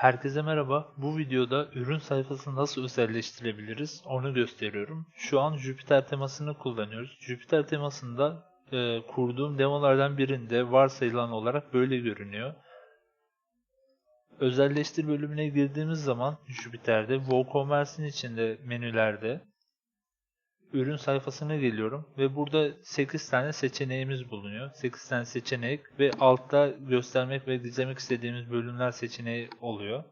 Herkese merhaba. Bu videoda ürün sayfasını nasıl özelleştirebiliriz onu gösteriyorum. Şu an Jupyter temasını kullanıyoruz. Jupyter temasında e, kurduğum demolardan birinde varsayılan olarak böyle görünüyor. Özelleştir bölümüne girdiğimiz zaman Jupyter'de WooCommerce'in içinde menülerde ürün sayfasına geliyorum ve burada 8 tane seçeneğimiz bulunuyor. 8 tane seçenek ve altta göstermek ve gizlemek istediğimiz bölümler seçeneği oluyor.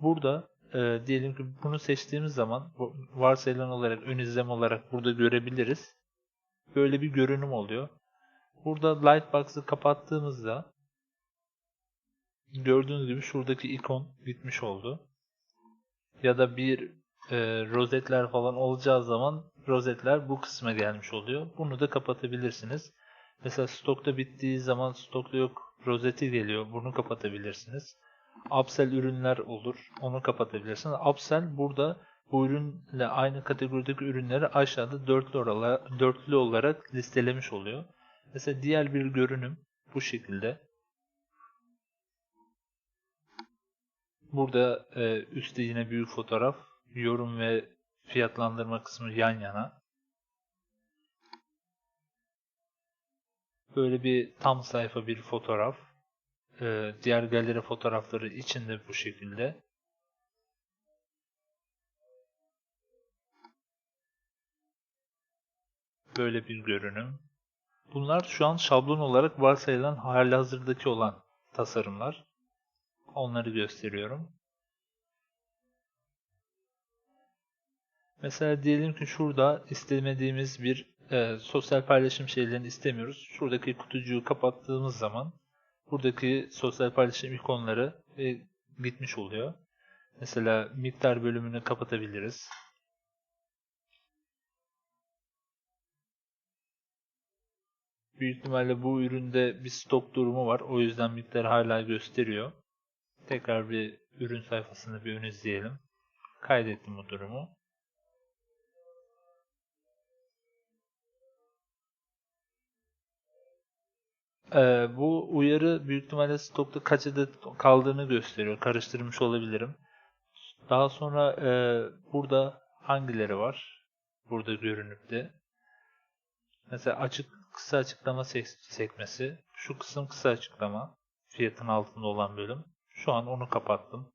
Burada e, diyelim ki bunu seçtiğimiz zaman varsayılan olarak ön izlem olarak burada görebiliriz. Böyle bir görünüm oluyor. Burada Lightbox'ı kapattığımızda gördüğünüz gibi şuradaki ikon gitmiş oldu. Ya da bir e, rozetler falan olacağı zaman rozetler bu kısma gelmiş oluyor. Bunu da kapatabilirsiniz. Mesela stokta bittiği zaman stokta yok rozeti geliyor. Bunu kapatabilirsiniz. Upsell ürünler olur. Onu kapatabilirsiniz. Upsell burada bu ürünle aynı kategorideki ürünleri aşağıda dörtlü, olarak, dörtlü olarak listelemiş oluyor. Mesela diğer bir görünüm bu şekilde. Burada e, üstte yine büyük fotoğraf yorum ve fiyatlandırma kısmı yan yana. Böyle bir tam sayfa bir fotoğraf. Ee, diğer galeri fotoğrafları içinde bu şekilde. Böyle bir görünüm. Bunlar şu an şablon olarak varsayılan halihazırdaki olan tasarımlar. Onları gösteriyorum. Mesela diyelim ki şurada istemediğimiz bir e, sosyal paylaşım şeylerini istemiyoruz. Şuradaki kutucuğu kapattığımız zaman buradaki sosyal paylaşım ikonları e, bitmiş oluyor. Mesela miktar bölümünü kapatabiliriz. Büyük ihtimalle bu üründe bir stok durumu var. O yüzden miktar hala gösteriyor. Tekrar bir ürün sayfasını bir ön izleyelim. Kaydettim bu durumu. Ee, bu uyarı büyük ihtimalle stokta kaç adet kaldığını gösteriyor. Karıştırmış olabilirim. Daha sonra e, burada hangileri var? Burada görünüpte. Mesela açık kısa açıklama sekmesi. Şu kısım kısa açıklama. Fiyatın altında olan bölüm. Şu an onu kapattım.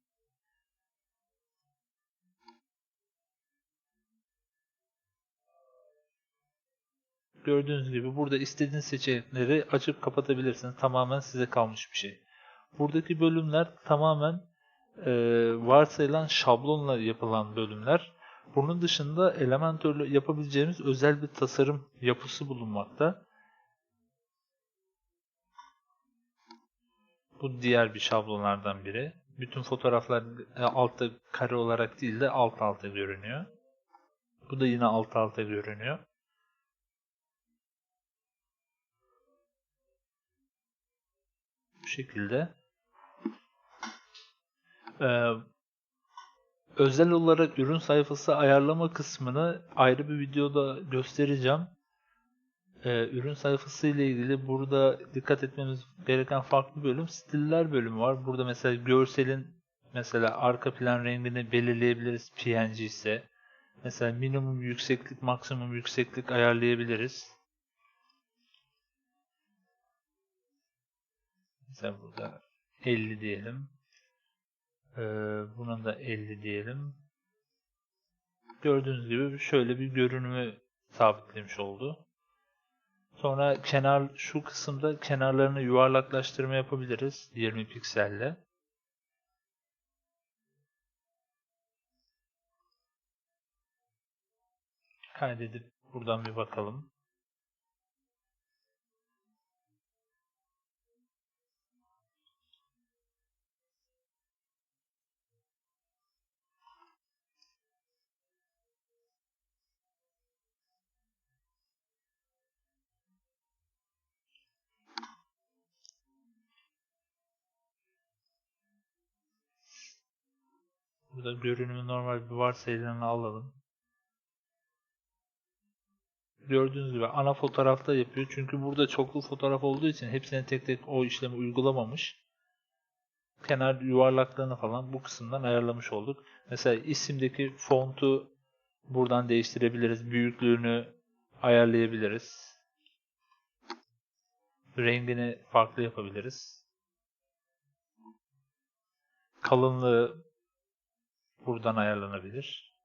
Gördüğünüz gibi burada istediğiniz seçenekleri açıp kapatabilirsiniz. Tamamen size kalmış bir şey. Buradaki bölümler tamamen e, varsayılan şablonla yapılan bölümler. Bunun dışında Elementor'la yapabileceğimiz özel bir tasarım yapısı bulunmakta. Bu diğer bir şablonlardan biri. Bütün fotoğraflar e, altta kare olarak değil de alt alta görünüyor. Bu da yine alt alta görünüyor. Bu şekilde. Ee, özel olarak ürün sayfası ayarlama kısmını ayrı bir videoda göstereceğim. Ee, ürün sayfası ile ilgili burada dikkat etmemiz gereken farklı bölüm stiller bölümü var. Burada mesela görselin mesela arka plan rengini belirleyebiliriz PNG ise. Mesela minimum yükseklik, maksimum yükseklik ayarlayabiliriz. Mesela burada 50 diyelim. Ee, bunun da 50 diyelim. Gördüğünüz gibi şöyle bir görünümü sabitlemiş oldu. Sonra kenar şu kısımda kenarlarını yuvarlaklaştırma yapabiliriz 20 pikselle. Kaydedip buradan bir bakalım. Burada görünümü normal bir varsayılanı alalım. Gördüğünüz gibi ana fotoğrafta yapıyor. Çünkü burada çoklu fotoğraf olduğu için hepsine tek tek o işlemi uygulamamış. kenar yuvarlaklığını falan bu kısımdan ayarlamış olduk. Mesela isimdeki fontu buradan değiştirebiliriz. Büyüklüğünü ayarlayabiliriz. Rengini farklı yapabiliriz. Kalınlığı buradan ayarlanabilir.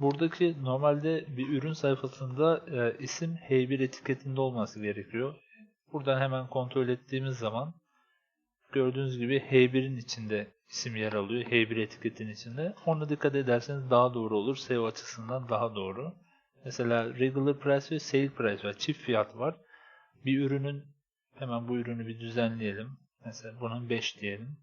Buradaki normalde bir ürün sayfasında e, isim H1 etiketinde olması gerekiyor. Buradan hemen kontrol ettiğimiz zaman gördüğünüz gibi H1'in içinde isim yer alıyor. H1 etiketin içinde. Ona dikkat ederseniz daha doğru olur. SEO açısından daha doğru. Mesela regular price ve sale price var. Çift fiyat var. Bir ürünün hemen bu ürünü bir düzenleyelim. Mesela bunun 5 diyelim.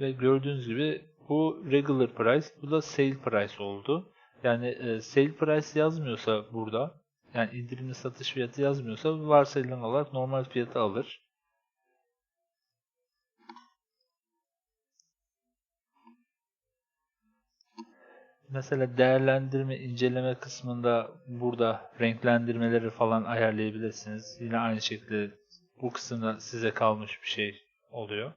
Ve gördüğünüz gibi bu regular price, bu da sale price oldu. Yani e, sale price yazmıyorsa burada, yani indirimli satış fiyatı yazmıyorsa varsayılan olarak normal fiyatı alır. Mesela değerlendirme, inceleme kısmında burada renklendirmeleri falan ayarlayabilirsiniz. Yine aynı şekilde bu kısımda size kalmış bir şey oluyor.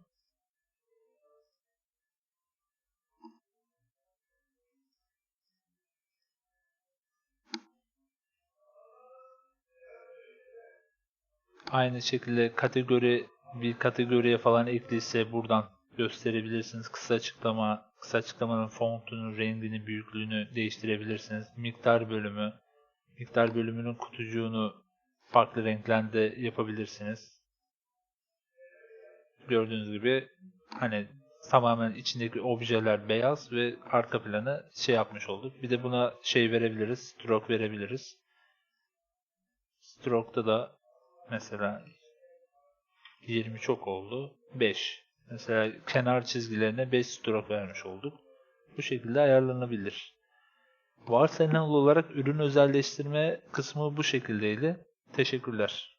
Aynı şekilde kategori bir kategoriye falan ekliyse buradan gösterebilirsiniz. Kısa açıklama, kısa açıklamanın fontunu, rengini, büyüklüğünü değiştirebilirsiniz. Miktar bölümü, miktar bölümünün kutucuğunu farklı renklerde yapabilirsiniz. Gördüğünüz gibi hani tamamen içindeki objeler beyaz ve arka planı şey yapmış olduk. Bir de buna şey verebiliriz, stroke verebiliriz. Stroke'da da Mesela 20 çok oldu. 5. Mesela kenar çizgilerine 5 stroke vermiş olduk. Bu şekilde ayarlanabilir. Varsayılan olarak ürün özelleştirme kısmı bu şekildeydi. Teşekkürler.